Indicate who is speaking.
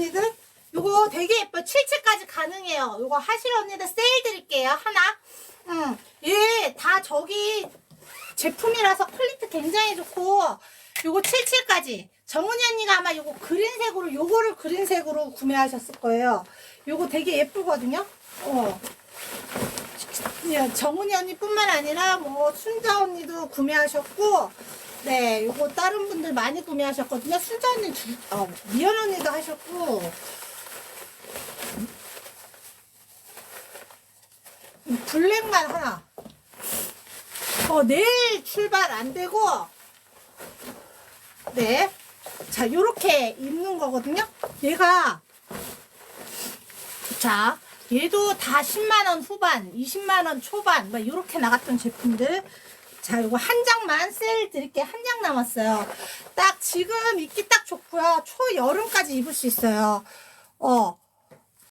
Speaker 1: 언니들? 요거 되게 예뻐 7칠까지 가능해요. 요거 하실 언니들 세일 드릴게요. 하나. 응얘다 저기 제품이라서 퀄리티 굉장히 좋고 요거 77까지. 정은이 언니가 아마 요거 그린색으로 요거를 그린색으로 구매하셨을 거예요. 요거 되게 예쁘거든요? 어. 예, 정은이 언니뿐만 아니라 뭐 순자 언니도 구매하셨고 네 요거 다른 분들 많이 구매하셨거든요 순자 언니 두, 어, 미연 언니도 하셨고 이 블랙만 하나 어, 내일 출발 안 되고, 네. 자, 요렇게 입는 거거든요. 얘가, 자, 얘도 다 10만원 후반, 20만원 초반, 막 요렇게 나갔던 제품들. 자, 요거 한 장만 세일 드릴게요. 한장 남았어요. 딱 지금 입기 딱 좋고요. 초 여름까지 입을 수 있어요. 어,